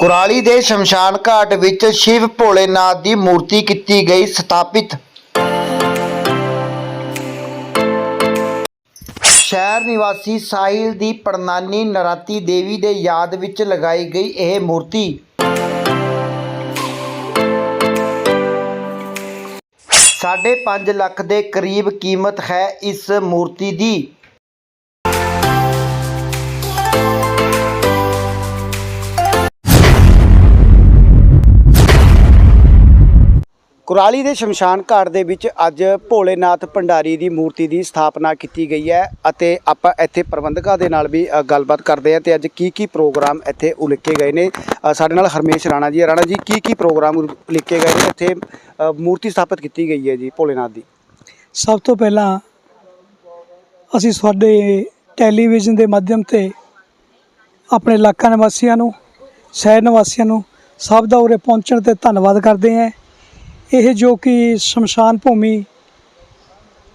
ਕੁਰਾਲੀ ਦੇ ਸ਼ਮਸ਼ਾਨ ਘਾਟ ਵਿੱਚ ਸ਼ਿਵ ਭੋਲੇਨਾਥ ਦੀ ਮੂਰਤੀ ਕੀਤੀ ਗਈ ਸਥਾਪਿਤ। ਸ਼ਹਿਰ ਨਿਵਾਸੀ ਸਾਹਿਲ ਦੀ ਪੜਨਾਨੀ ਨਰਾਤੀ ਦੇਵੀ ਦੇ ਯਾਦ ਵਿੱਚ ਲਗਾਈ ਗਈ ਇਹ ਮੂਰਤੀ। ਸਾਢੇ ਪੰਜ ਲੱਖ ਦੇ ਕਰੀਬ ਕੀਮਤ ਹੈ ਇਸ ਮੂਰਤੀ ਦੀ। ਕੁਰਾਲੀ ਦੇ ਸ਼ਮਸ਼ਾਨ ਘਾਟ ਦੇ ਵਿੱਚ ਅੱਜ ਭੋਲੇਨਾਥ ਭੰਡਾਰੀ ਦੀ ਮੂਰਤੀ ਦੀ ਸਥਾਪਨਾ ਕੀਤੀ ਗਈ ਹੈ ਅਤੇ ਆਪਾਂ ਇੱਥੇ ਪ੍ਰਬੰਧਕਾਂ ਦੇ ਨਾਲ ਵੀ ਗੱਲਬਾਤ ਕਰਦੇ ਹਾਂ ਤੇ ਅੱਜ ਕੀ ਕੀ ਪ੍ਰੋਗਰਾਮ ਇੱਥੇ ਉਲੀਕੇ ਗਏ ਨੇ। ਸਾਡੇ ਨਾਲ ਹਰਮੇਸ਼ ਰਾਣਾ ਜੀ ਰਾਣਾ ਜੀ, ਕੀ ਕੀ ਪ੍ਰੋਗਰਾਮ ਉਲੀਕੇ ਗਏ ਨੇ? ਇੱਥੇ ਮੂਰਤੀ ਸਥਾਪਿਤ ਕੀਤੀ ਗਈ ਹੈ ਜੀ ਭੋਲੇਨਾਥ ਦੀ। ਸਭ ਤੋਂ ਪਹਿਲਾਂ ਅਸੀਂ ਸਾਡੇ ਟੈਲੀਵਿਜ਼ਨ ਦੇ ਮਾਧਿਅਮ ਤੇ ਆਪਣੇ ਇਲਾਕਾ ਨਿਵਾਸੀਆਂ ਨੂੰ, ਸ਼ਹਿਰ ਨਿਵਾਸੀਆਂ ਨੂੰ ਸਭ ਦਾ ਉਰੇ ਪਹੁੰਚਣ ਤੇ ਧੰਨਵਾਦ ਕਰਦੇ ਹਾਂ। ਇਹ ਜੋ ਕਿ ਸ਼ਮਸ਼ਾਨ ਭੂਮੀ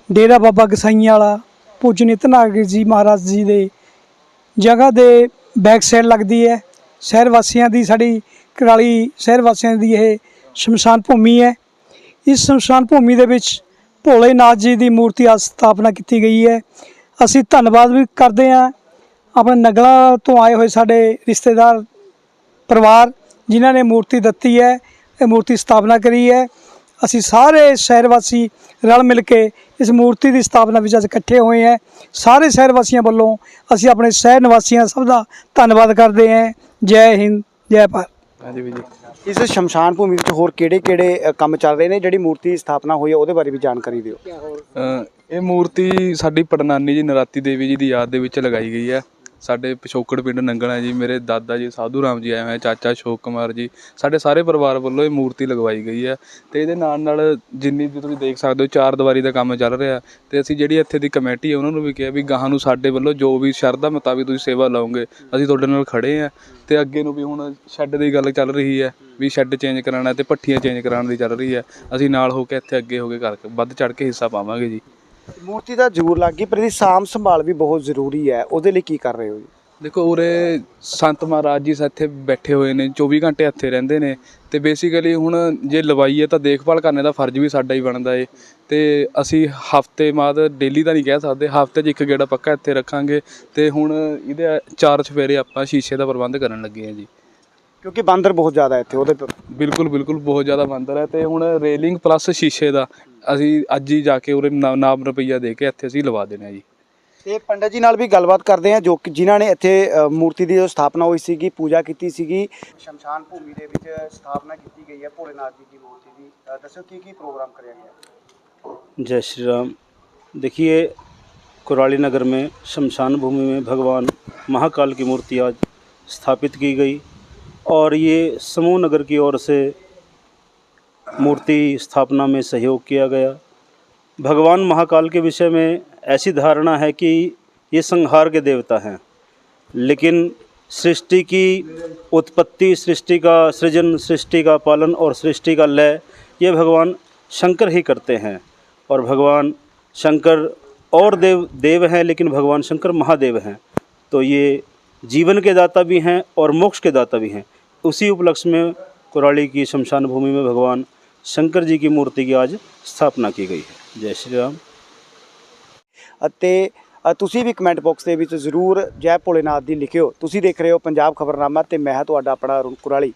ਡੇਰਾ ਬਾਬਾ ਗਸਾਈਆਂ ਵਾਲਾ ਪੂਜਨੀਤ ਨਾਗਰ ਜੀ ਮਹਾਰਾਜ ਜੀ ਦੇ ਜਗ੍ਹਾ ਦੇ ਬੈਕ ਸਾਈਡ ਲੱਗਦੀ ਹੈ। ਸ਼ਹਿਰ ਵਾਸੀਆਂ ਦੀ ਸਾਡੀ ਕਰਾਲੀ ਸ਼ਹਿਰ ਵਾਸੀਆਂ ਦੀ ਇਹ ਸ਼ਮਸ਼ਾਨ ਭੂਮੀ ਹੈ। ਇਸ ਸ਼ਮਸ਼ਾਨ ਭੂਮੀ ਦੇ ਵਿੱਚ ਭੋਲੇਨਾਥ ਜੀ ਦੀ ਮੂਰਤੀ ਆ ਸਥਾਪਨਾ ਕੀਤੀ ਗਈ ਹੈ। ਅਸੀਂ ਧੰਨਵਾਦ ਵੀ ਕਰਦੇ ਹਾਂ। ਆਪਣੇ ਨਗਲਾ ਤੋਂ ਆਏ ਹੋਏ ਸਾਡੇ ਰਿਸ਼ਤੇਦਾਰ, ਪਰਿਵਾਰ, ਜਿਨ੍ਹਾਂ ਨੇ ਮੂਰਤੀ ਦਿੱਤੀ ਹੈ, ਇਹ ਮੂਰਤੀ ਸਥਾਪਨਾ ਕਰੀ ਹੈ। ਅਸੀਂ ਸਾਰੇ ਸ਼ਹਿਰ ਵਾਸੀ ਰਲ ਮਿਲ ਕੇ ਇਸ ਮੂਰਤੀ ਦੀ ਸਥਾਪਨਾ ਵਿੱਚ ਅੱਜ ਇਕੱਠੇ ਹੋਏ ਹਾਂ। ਸਾਰੇ ਸ਼ਹਿਰ ਵਾਸੀਆਂ ਵੱਲੋਂ ਅਸੀਂ ਆਪਣੇ ਸ਼ਹਿਰ ਨਿਵਾਸੀਆਂ ਸਭ ਦਾ ਧੰਨਵਾਦ ਕਰਦੇ ਹਾਂ। ਜੈ ਹਿੰਦ ਜੈ ਭਾਰਤ। ਹਾਂਜੀ ਵੀ ਜੀ। ਇਸ ਸ਼ਮਸ਼ਾਨ ਭੂਮੀ ਵਿੱਚ ਹੋਰ ਕਿਹੜੇ-ਕਿਹੜੇ ਕੰਮ ਚੱਲ ਰਹੇ ਨੇ? ਜਿਹੜੀ ਮੂਰਤੀ ਸਥਾਪਨਾ ਹੋਈ ਹੈ ਉਹਦੇ ਬਾਰੇ ਵੀ ਜਾਣਕਾਰੀ ਦਿਓ। ਇਹ ਮੂਰਤੀ ਸਾਡੀ ਪੜਨਾਨੀ ਜੀ ਨਰਾਤੀ ਦੇਵੀ ਜੀ ਦੀ ਯਾਦ ਦੇ ਵਿੱਚ ਲਗਾਈ ਗਈ ਹੈ। ਸਾਡੇ ਪਿਛੋਕੜ ਪਿੰਡ ਨੰਗਣਾ ਜੀ, ਮੇਰੇ ਦਾਦਾ ਜੀ, ਸਾਧੂ ਰਾਮ ਜੀ ਆਏ ਹੋਏ ਚਾਚਾ ਅਸ਼ੋਕ ਕੁਮਾਰ ਜੀ, ਸਾਡੇ ਸਾਰੇ ਪਰਿਵਾਰ ਵੱਲੋਂ ਇਹ ਮੂਰਤੀ ਲਗਵਾਈ ਗਈ ਹੈ ਅਤੇ ਇਹਦੇ ਨਾਲ ਨਾਲ ਜਿੰਨੀ ਵੀ ਤੁਸੀਂ ਦੇਖ ਸਕਦੇ ਹੋ, ਚਾਰ ਦੀਵਾਰੀ ਦਾ ਕੰਮ ਚੱਲ ਰਿਹਾ। ਅਤੇ ਅਸੀਂ ਜਿਹੜੀ ਇੱਥੇ ਦੀ ਕਮੇਟੀ ਹੈ ਉਹਨਾਂ ਨੂੰ ਵੀ ਕਿਹਾ ਵੀ ਗਾਹਾਂ ਨੂੰ ਸਾਡੇ ਵੱਲੋਂ ਜੋ ਵੀ ਸ਼ਰਧਾ ਮੁਤਾਬਿਕ ਤੁਸੀਂ ਸੇਵਾ ਲਾਓਗੇ, ਅਸੀਂ ਤੁਹਾਡੇ ਨਾਲ ਖੜ੍ਹੇ ਹਾਂ ਅਤੇ ਅੱਗੇ ਨੂੰ ਵੀ ਹੁਣ ਸ਼ੈੱਡ ਦੀ ਗੱਲ ਚੱਲ ਰਹੀ ਹੈ ਵੀ ਸ਼ੈੱਡ ਚੇਂਜ ਕਰਾਉਣਾ ਅਤੇ ਭੱਠੀਆਂ ਚੇਂਜ ਕਰਾਉਣ ਦੀ ਚੱਲ ਰਹੀ ਹੈ ਅਸੀਂ ਨਾਲ ਹੋ ਕੇ ਇੱਥੇ ਅੱਗੇ ਹੋ ਕੇ ਕਰਕੇ ਵੱਧ ਚੜ੍ਹ ਕੇ ਹਿੱਸਾ ਪਾਵਾਂਗੇ ਜੀ। ਮੂਰਤੀ ਦਾ ਜ਼ਰੂਰ ਲੱਗ ਗਈ ਪਰ ਇਹਦੀ ਸਾਂਭ ਸੰਭਾਲ ਵੀ ਬਹੁਤ ਜ਼ਰੂਰੀ ਹੈ। ਉਹਦੇ ਲਈ ਕੀ ਕਰ ਰਹੇ ਹੋ ਜੀ? ਦੇਖੋ ਉਰੇ ਸੰਤ ਮਹਾਰਾਜ ਜੀ ਇੱਥੇ ਬੈਠੇ ਹੋਏ ਨੇ 24 ਘੰਟੇ ਇੱਥੇ ਰਹਿੰਦੇ ਨੇ ਤੇ ਬੇਸਿਕਲੀ ਹੁਣ ਜੇ ਲਵਾਈ ਹੈ ਤਾਂ ਦੇਖਭਾਲ ਕਰਨੇ ਦਾ ਫਰਜ਼ ਵੀ ਸਾਡਾ ਹੀ ਬਣਦਾ ਏ। ਤੇ ਅਸੀਂ ਹਫ਼ਤੇ ਬਾਅਦ ਡੇਲੀ ਤਾਂ ਨਹੀਂ ਕਹਿ ਸਕਦੇ ਹਫ਼ਤੇ 'ਚ ਇੱਕ ਗੇੜਾ ਪੱਕਾ ਇੱਥੇ ਰੱਖਾਂਗੇ ਤੇ ਹੁਣ ਇਹਦੇ ਚਾਰ ਚਫੇਰੇ ਆਪਾਂ ਸ਼ੀਸ਼ੇ ਦਾ ਪ੍ਰਬੰਧ ਕਰਨ ਲੱਗੇ ਹਾਂ ਜੀ। ਕਿਉਂਕਿ ਬਾਂਦਰ ਬਹੁਤ ਜ਼ਿਆਦਾ ਇੱਥੇ ਉਹਦੇ ਬਿਲਕੁਲ ਬਿਲਕੁਲ ਬਹੁਤ ਜ਼ਿਆਦਾ ਬੰਦਰ ਹੈ ਤੇ ਹੁਣ ਰੇਲਿੰਗ ਪਲੱਸ ਸ਼ੀਸ਼ੇ ਦਾ ਅਸੀਂ ਅੱਜ ਹੀ ਜਾ ਕੇ ਉਰੇ ਨਾ- ਨਾਮ ਰੁਪਈਆ ਦੇ ਕੇ ਇੱਥੇ ਅਸੀਂ ਲਵਾ ਦੇਣਾ ਜੀ ਤੇ ਪੰਡਤ ਜੀ ਨਾਲ ਵੀ ਗੱਲਬਾਤ ਕਰਦੇ ਹਾਂ ਜੋ ਕਿ ਜਿਨ੍ਹਾਂ ਨੇ ਇੱਥੇ ਅ, ਮੂਰਤੀ ਦੀ ਜੋ ਸਥਾਪਨਾ ਹੋਈ ਸੀਗੀ ਪੂਜਾ ਕੀਤੀ ਸੀਗੀ ਸ਼ਮਸ਼ਾਨ ਭੂਮੀ ਦੇ ਵਿੱਚ ਸਥਾਪਨਾ ਕੀਤੀ ਗਈ ਹੈ ਭੋਲੇਨਾਥ ਜੀ ਦੀ ਮੂਰਤੀ ਦੀ ਅ, ਦੱਸੋ ਕੀ ਕੀ ਪ੍ਰੋਗਰਾਮ ਕਰਿਆ ਗਿਆ जय श्री राम देखिए कुराली नगर में शमशान भूमि में भगवान महाकाल की मूर्ति आज स्थापित की गई और ये समूह नगर की ओर से मूर्ति स्थापना में सहयोग किया गया। भगवान महाकाल के विषय में ऐसी धारणा है कि ये संहार के देवता हैं, लेकिन सृष्टि की उत्पत्ति, सृष्टि का सृजन, सृष्टि का पालन और सृष्टि का लय, ये भगवान शंकर ही करते हैं। और भगवान शंकर और देव देव हैं, लेकिन भगवान शंकर महादेव हैं। तो ये जीवन के दाता भी हैं और मोक्ष के दाता भी हैं। उसी उपलक्ष्य में कुराली की शमशान भूमि में भगवान शंकर जी की मूर्ति की आज स्थापना की गई है जय श्री राम ਅਤੇ ਅ, ਤੁਸੀਂ ਵੀ ਕਮੈਂਟ ਬਾਕਸ ਦੇ ਵਿੱਚ ਜ਼ਰੂਰ ਜੈ ਭੋਲੇਨਾਥ ਦੀ ਲਿਖਿਓ ਤੁਸੀਂ ਦੇਖ ਰਹੇ ਹੋ ਪੰਜਾਬ ਖਬਰਨਾਮਾ ਤੇ ਮੈਂ ਹਾਂ ਤੁਹਾਡਾ ਆਪਣਾ ਅਰੁਣ ਕੁਰਾਲੀ